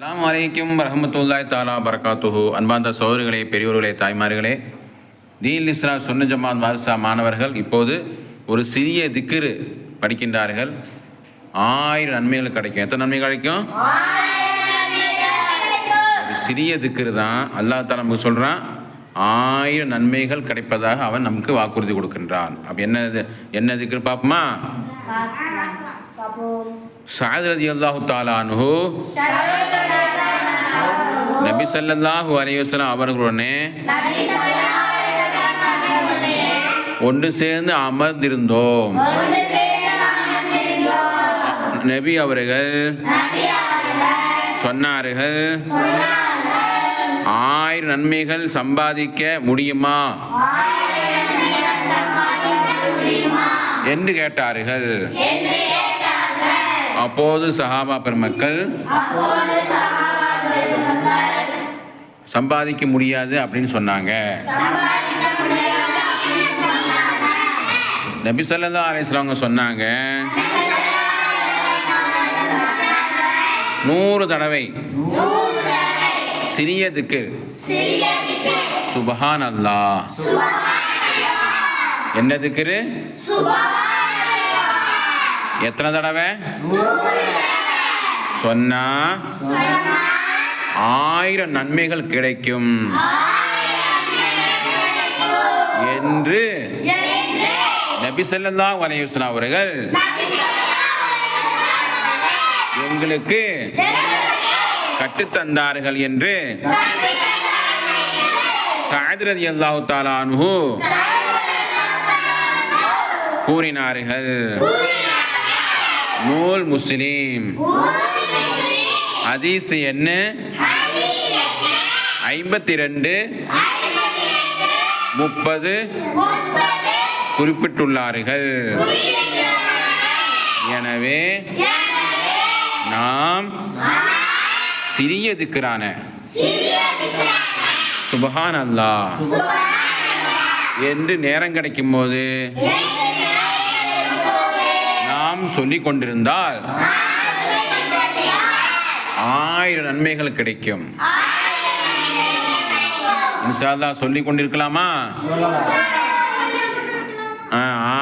அலாம் வலைக்கும் ரஹமத்துல்லாய் தாலா பரகாத்துஹு அன்பார்ந்த சோதரிகளே பெரியோர்களே தாய்மார்களே தீன் இஸ்லா சுன்ன ஜமாத் வாரிசா மாணவர்கள் இப்போது ஒரு சிறிய திக்கிரு படிக்கின்றார்கள். ஆயிரம் நன்மைகள் கிடைக்கும். எத்தனை நன்மை கிடைக்கும்? ஒரு சிறிய திக்கிரு தான். அல்லாஹ் தாலா நமக்கு சொல்கிறான் ஆயிரம் நன்மைகள் கிடைப்பதாக அவன் நமக்கு வாக்குறுதி கொடுக்கின்றான். அப்போ என்ன என்ன திக்கிரு பார்ப்போமா? சாத் ரதி அல்லாஹு தாலானு நபி ஸல்லல்லாஹு அலைஹி வஸல்லம் அவர்களுடனே ஒன்று சேர்ந்து அமர்ந்திருந்தோம். நபி அவர்கள் சொன்னார்கள் ஆயிரம் நன்மைகள் சம்பாதிக்க முடியுமா? என்று கேட்டார்கள். அப்போது சஹாபா பெருமக்கள் சம்பாதிக்க முடியாது அப்படின்னு சொன்னாங்க. நபி ஸல்லல்லாஹு அலைஹி வஸல்லம் சொன்னாங்க நூறு தடவை சிறிய திக்கு சுபஹான் அல்லாஹ் என்ன திக்ரு எத்தனை தடவை? சொன்னா ஆயிரம் நன்மைகள் கிடைக்கும். என்று நபி செல்லந்தா அலைஹி அவர்கள் எங்களுக்கு கற்றுத்தந்தார்கள் என்று சஅத் அல்லாஹு தாலானு கூறினார்கள். நூல் முஸ்லீம். ஹதீஸ் என்ன? ஐம்பத்தி ரெண்டு முப்பது. குறிப்பிட்டுள்ளார்கள். எனவே நாம் சிறிய திக்ரான சுபஹான் அல்லாஹ் என்று நேரம் கிடைக்கும் போது நாம் சொல்லிக் கொண்டிருந்தால் ஆயிரம் நன்மைகள் கிடைக்கும். இன்ஷால்லா சொல்லிக் கொண்டிருக்கலாமா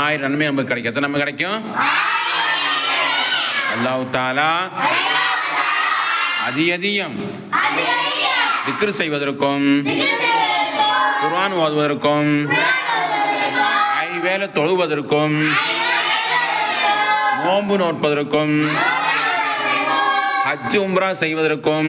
ஆயிரம் நன்மை நமக்கு கிடைக்கும். எத்தனை நன்மை கிடைக்கும்? அல்லாஹ் தாலா அதி அதிகம் திக்ரு செய்வதற்கும் குர்ஆன் ஓதுவதற்கும் ஐவேளை தொழுவதற்கும் நோன்பு நோற்பதற்கும் ஹஜ் உம்ரா செய்வதற்கும்